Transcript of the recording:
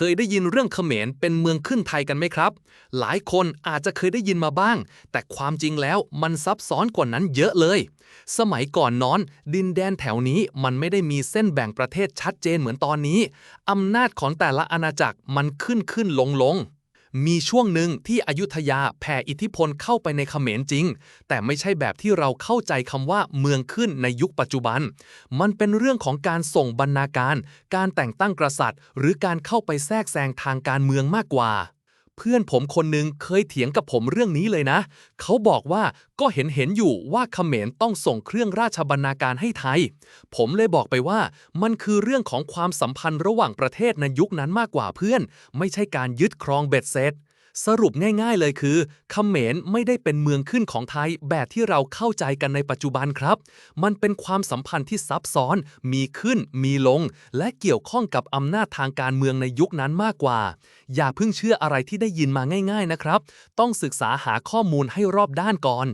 เคยได้ยินเรื่องเขมรเป็นเมืองขึ้นไทยกันไหมครับ หลายคนอาจจะเคยได้ยินมาบ้าง แต่ความจริงแล้วมันซับซ้อนกว่านั้นเยอะเลย สมัยก่อนนอน ดินแดนแถวนี้มันไม่ได้มีเส้นแบ่งประเทศชัดเจนเหมือนตอนนี้อำนาจของแต่ละอาณาจักรมันขึ้นขึ้นลงลง มีช่วงหนึ่งที่อยุธยาแผ่อิทธิพลเข้าไปในเขมรจริง แต่ไม่ใช่แบบที่เราเข้าใจคำว่าเมืองขึ้นในยุคปัจจุบัน มันเป็นเรื่องของการส่งบรรณาการ การแต่งตั้งกษัตริย์ หรือการเข้าไปแทรกแซงทางการเมืองมากกว่า เพื่อนผมคนหนึ่งเคยเถียงกับผมเรื่องนี้เลยนะ เขาบอกว่าก็เห็นเห็นอยู่ว่าเขมรต้องส่งเครื่องราชบรรณาการให้ไทย ผมเลยบอกไปว่ามันคือเรื่องของความสัมพันธ์ระหว่างประเทศในยุคนั้นมากกว่าเพื่อน ไม่ใช่การยึดครองเบ็ดเสร็จ สรุปง่ายๆเลยคือเขมรไม่ได้เป็นเมืองขึ้นของไทยแบบที่เราเข้าใจกันในปัจจุบันครับ มันเป็นความสัมพันธ์ที่ซับซ้อน มีขึ้น มีลง และเกี่ยวข้องกับอำนาจทางการเมืองในยุคนั้นมากกว่า อย่าเพิ่งเชื่ออะไรที่ได้ยินมาง่าย ๆนะครับ ต้องศึกษาหาข้อมูลให้รอบด้านก่อน